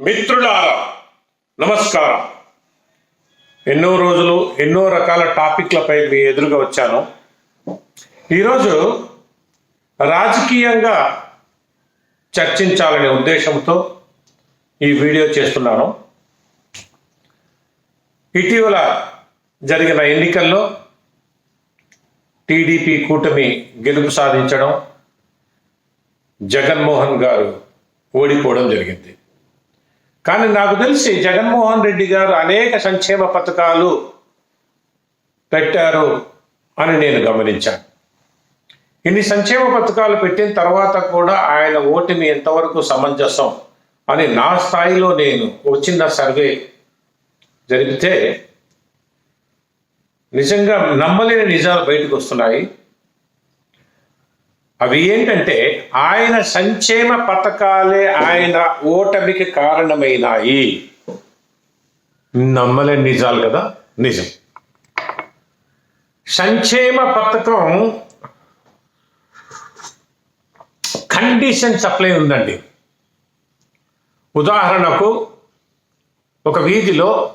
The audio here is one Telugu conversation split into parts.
మిత్రులారా నమస్కారం. ఎన్నో రోజులు ఎన్నో రకాల టాపిక్లపై మీ ఎదురుగా వచ్చాను. ఈరోజు రాజకీయంగా చర్చించాలనే ఉద్దేశంతో ఈ వీడియో చేస్తున్నాను. ఇటీవల జరిగిన ఎన్నికల్లో టీడీపీ కూటమి గెలుపు సాధించడం జగన్మోహన్ గారు ఓడిపోవడం జరిగింది. కానీ నాకు తెలిసి జగన్మోహన్ రెడ్డి గారు అనేక సంక్షేమ పథకాలు పెట్టారు అని నేను గమనించాను. ఇన్ని సంక్షేమ పథకాలు పెట్టిన తర్వాత కూడా ఆయన ఓటిని ఎంతవరకు సమంజసం అని నా స్థాయిలో నేను ఒక చిన్న సర్వే జరిపితే నిజంగా నమ్మలేని నిజాలు బయటకు వస్తున్నాయి. అవి ఏంటంటే ఆయన సంక్షేమ పథకాలే ఆయన ఓటమికి కారణమైనాయి. నమ్మలేని నిజాలు కదా? నిజం. సంక్షేమ పథకం కండిషన్ సప్లై ఉందండి. ఉదాహరణకు ఒక వీధిలో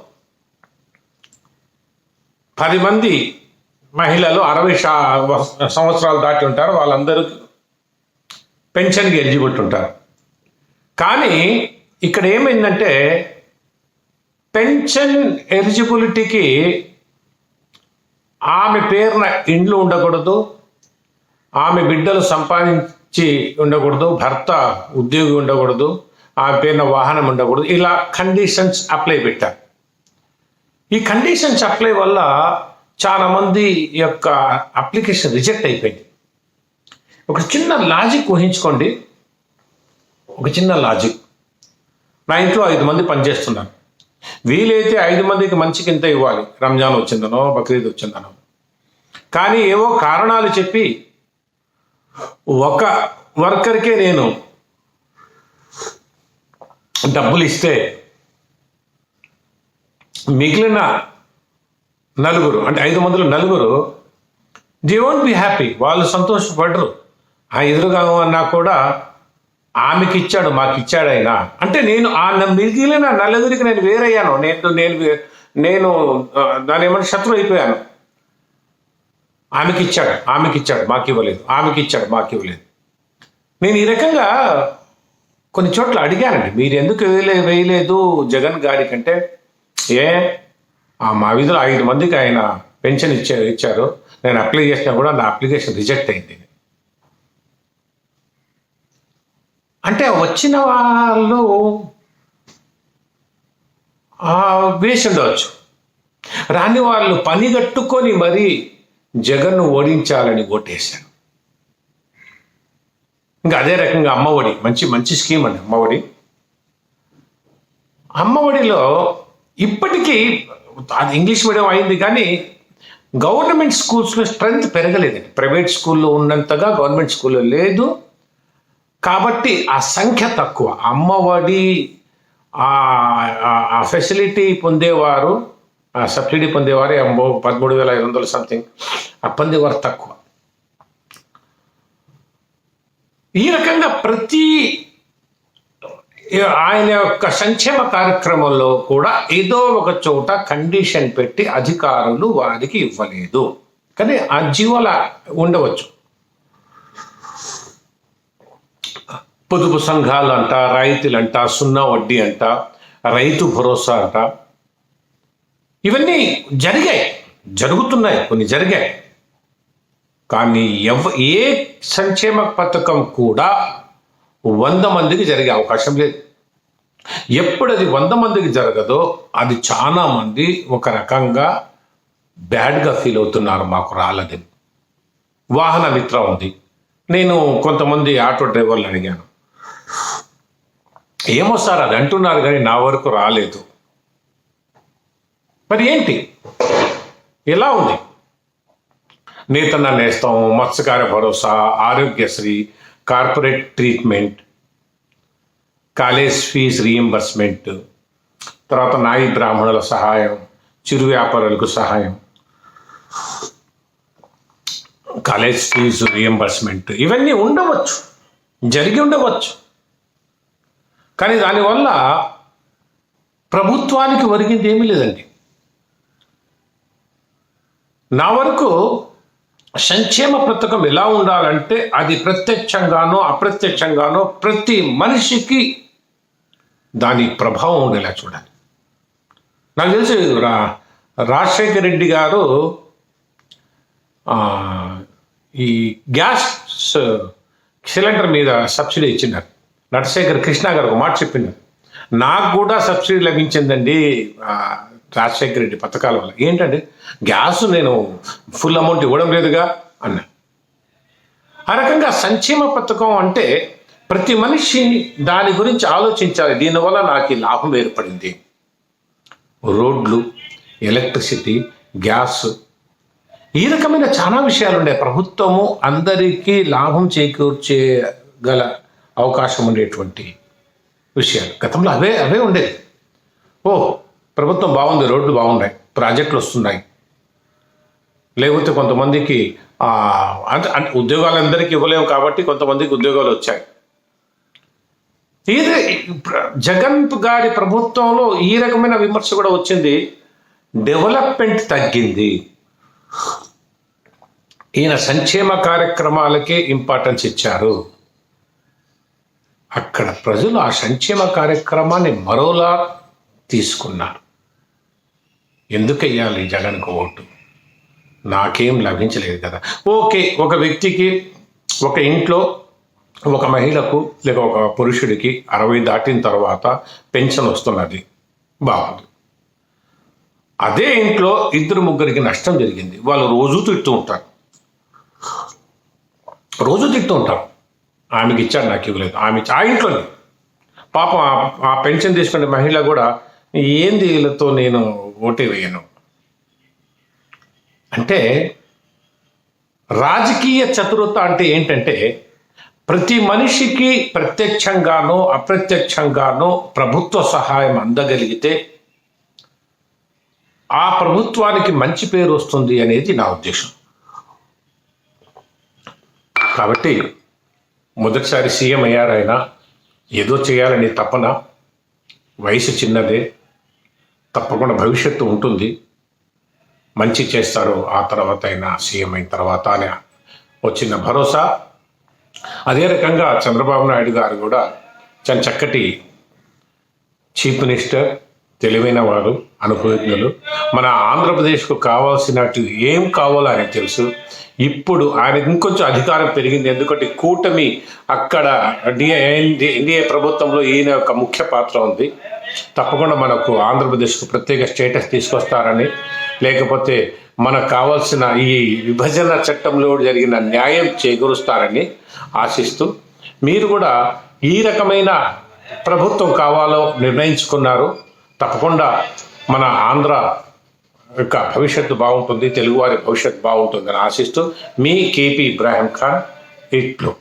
పది మంది మహిళలు అరవై శా- సంవత్సరాలు దాటి ఉంటారు వాళ్ళందరూ పెన్షన్కి ఎలిజిబిలిటీ ఉంటారు. కానీ ఇక్కడ ఏమైందంటే పెన్షన్ ఎలిజిబిలిటీకి ఆమె పేరున ఇండ్లు ఉండకూడదు ఆమె బిడ్డలు సంపాదించి ఉండకూడదు భర్త ఉద్యోగి ఉండకూడదు ఆమె పేరున వాహనం ఉండకూడదు ఇలా కండిషన్స్ అప్లై పెట్టారు. ఈ కండిషన్స్ అప్లై వల్ల చాలా మంది యొక్క అప్లికేషన్ రిజెక్ట్ అయిపోయింది. ఒక చిన్న లాజిక్ ఊహించుకోండి. ఒక చిన్న లాజిక్. నా ఇంట్లో ఐదు మంది పనిచేస్తున్నారు. వీలైతే ఐదు మందికి మంచికి ఇంత ఇవ్వాలి. రంజాన్ వచ్చిందనో బక్రీద్ వచ్చిందనో. కానీ ఏవో కారణాలు చెప్పి ఒక వర్కర్కే నేను డబ్బులు ఇస్తే మిగిలిన నలుగురు అంటే ఐదు మందిలో నలుగురు ది వోంట్ బి హ్యాపీ. వాళ్ళు సంతోషపడరు ఆ ఎదురుగా అన్నా కూడా ఆమెకి ఇచ్చాడు మాకు ఇచ్చాడు ఆయన అంటే నేను ఆ మిగిలిన నలుగురికి నేను వేరయ్యాను. నేను నేను వే- నేను దాని ఏమన్నా శత్రు అయిపోయాను. ఆమెకి ఇచ్చాడు ఆమెకి ఇచ్చాడు మాకు ఇవ్వలేదు ఆమెకి ఇచ్చాడు మాకు ఇవ్వలేదు నేను ఈ రకంగా కొన్ని చోట్ల అడిగానండి. మీరు ఎందుకు వేయలే వేయలేదు జగన్ గారి కంటే? ఏ? మా వీధిలో ఐదు మందికి ఆయన పెన్షన్ ఇచ్చే ఇచ్చారు. నేను అప్లై చేసినా కూడా నా అప్లికేషన్ రిజెక్ట్ అయింది. అంటే వచ్చిన వాళ్ళు వేసి ఉండవచ్చు. రాని వాళ్ళు పని కట్టుకొని మరీ జగన్ను ఓడించాలని ఓటేశారు. ఇంకా అదే రకంగా అమ్మఒడి మంచి మంచి స్కీమ్ అండి అమ్మఒడి అమ్మఒడిలో ఇప్పటికీ అది ఇంగ్లీష్ మీడియం అయింది కానీ గవర్నమెంట్ స్కూల్స్లో స్ట్రెంగ్త్ పెరగలేదండి ప్రైవేట్ స్కూల్లో ఉన్నంతగా గవర్నమెంట్ స్కూల్లో లేదు. కాబట్టి ఆ సంఖ్య తక్కువ. అమ్మఒడి ఆ- ఆ- ఫెసిలిటీ పొందేవారు ఆ సబ్సిడీ పొందేవారు అంబో పదమూడు వేల ఐదు వందలు సంథింగ్. ఆ పొందేవారు తక్కువ. ఈ రకంగా ప్రతి ఆయన యొక్క సంక్షేమ కార్యక్రమంలో కూడా ఏదో ఒక చోట కండిషన్ పెట్టి అధికారులు వారికి ఇవ్వలేదు. కానీ ఆ జీవోల ఉండవచ్చు. పొదుపు సంఘాలు అంట రైతులంట సున్నా వడ్డీ అంట రైతు భరోసా అంట. ఇవన్నీ జరిగాయి. జరుగుతున్నాయి. కొన్ని జరిగాయి. కానీ ఎవ ఏ సంక్షేమ పథకం కూడా వంద మందికి జరిగే అవకాశం లేదు. ఎప్పుడు అది వంద మందికి జరగదో అది చాలా మంది ఒక రకంగా బ్యాడ్గా ఫీల్ అవుతున్నారు మాకు రాలేదు వాహన మిత్ర ఉంది. నేను కొంతమంది ఆటో డ్రైవర్లు అడిగాను. ఏమో సార్ అది అంటున్నారు కానీ నా వరకు రాలేదు. మరి ఏంటి? ఎలా ఉంది? Nethanna Nestham Matsyakara Bharosa Aarogyasri corporate treatment college fee reimbursement తర్వాత నాయి బ్రాహ్మణుల సహాయం చిరు వ్యాపారులకు సహాయం. కాలేజ్ ఫీజు రీఎంబర్స్మెంట్ ఇవన్నీ ఉండవచ్చు. జరిగి ఉండవచ్చు. కానీ దానివల్ల ప్రభుత్వానికి ఒరిగింది ఏమీ లేదండి. నా వరకు సంక్షేమ పథకం ఎలా ఉండాలంటే అది ప్రత్యక్షంగానో అప్రత్యక్షంగానో ప్రతి మనిషికి దాని ప్రభావం ఉండేలా చూడాలి. నాకు తెలిసి రా రాజశేఖర రెడ్డి గారు ఈ గ్యాస్ సిలిండర్ మీద సబ్సిడీ ఇచ్చినారు. నటశేఖర్ కృష్ణ గారు ఒక మాట చెప్పినారు. నాకు కూడా సబ్సిడీ లభించిందండి రాజశేఖర్ రాజశేఖర రెడ్డి పథకాల వల్ల. ఏంటంటే గ్యాస్ నేను ఫుల్ అమౌంట్ ఇవ్వడం లేదుగా అన్నా ఆ రకంగా సంక్షేమ పథకం అంటే ప్రతి మనిషి దాని గురించి ఆలోచించాలి. దీనివల్ల నాకు ఈ లాభం ఏర్పడింది. రోడ్లు ఎలక్ట్రిసిటీ గ్యాస్ ఈ రకమైన చాలా విషయాలు ఉండే. ప్రభుత్వము అందరికీ లాభం చేకూర్చే గల అవకాశం ఉండేటువంటి విషయాలు. గతంలో అవే అవే ఉండేది ఓ ప్రభుత్వం బాగుంది రోడ్లు బాగున్నాయి ప్రాజెక్టులు వస్తున్నాయి. లేకపోతే కొంతమందికి అంటే అంటే ఉద్యోగాలు అందరికీ ఇవ్వలేము కాబట్టి కొంతమందికి ఉద్యోగాలు వచ్చాయి. ఇది జగన్ గారి ప్రభుత్వంలో ఈ రకమైన విమర్శ కూడా వచ్చింది. డెవలప్మెంట్ తగ్గింది. ఈయన సంక్షేమ కార్యక్రమాలకే ఇంపార్టెన్స్ ఇచ్చారు. అక్కడ ప్రజలు ఆ సంక్షేమ కార్యక్రమాన్ని మరోలా తీసుకున్నారు. ఎందుకు జగన్కు ఓటు? నాకేం లభించలేదు కదా. ఓకే ఒక వ్యక్తికి ఒక ఇంట్లో ఒక మహిళకు లేక ఒక పురుషుడికి అరవై దాటిన తర్వాత పెన్షన్ వస్తున్నది. బాగుంది. అదే ఇంట్లో ఇద్దరు ముగ్గురికి నష్టం జరిగింది. వాళ్ళు రోజు తిడుతూ ఉంటారు. రోజు తిడుతూ ఉంటారు. ఆమెకి ఇచ్చాడు నాకు ఇవ్వలేదు. ఆమె ఆ ఇంట్లోనే. పాపం ఆ- ఆ పెన్షన్ తీసుకునే మహిళ కూడా ఏంది వీళ్ళతో నేను ఓటే వేయను? అంటే రాజకీయ చతురత అంటే ఏంటంటే ప్రతి మనిషికి ప్రత్యక్షంగానో అప్రత్యక్షంగానో ప్రభుత్వ సహాయం అందగలిగితే ఆ ప్రభుత్వానికి మంచి పేరు వస్తుంది అనేది నా ఉద్దేశం. కాబట్టి మొదటిసారి సీఎం అయ్యారైనా ఏదో చేయాలనే తపన వయసు చిన్నదే తప్పకుండా భవిష్యత్తు ఉంటుంది. మంచి చేస్తారు ఆ తర్వాత అయినా సీఎం అయిన తర్వాత అనే వచ్చిన భరోసా. అదే రకంగా చంద్రబాబు నాయుడు గారు కూడా చాలా చక్కటి చీఫ్ మినిస్టర్ తెలివైన వారు అనుభవజ్ఞులు. మన ఆంధ్రప్రదేశ్కు కావాల్సినట్టు ఏం కావాలో ఆయనకు తెలుసు. ఇప్పుడు ఆయన ఇంకొంచెం అధికారం పెరిగింది. ఎందుకంటే కూటమి అక్కడ డిఏ ఎన్డీఏ ప్రభుత్వంలో ఈయన యొక్క ముఖ్య పాత్ర ఉంది. తప్పకుండా మనకు ఆంధ్రప్రదేశ్కు ప్రత్యేక స్టేటస్ తీసుకొస్తారని లేకపోతే మనకు కావాల్సిన ఈ విభజన చట్టంలో జరిగిన న్యాయం చేకూరుస్తారని ఆశిస్తూ మీరు కూడా ఈ రకమైన ప్రభుత్వం కావాలో నిర్ణయించుకున్నారు. తప్పకుండా మన ఆంధ్ర యొక్క భవిష్యత్తు బాగుంటుంది తెలుగువారి భవిష్యత్తు బాగుంటుందని ఆశిస్తూ మీ కేపీ ఇబ్రాహీం ఖాన్ ఇట్లు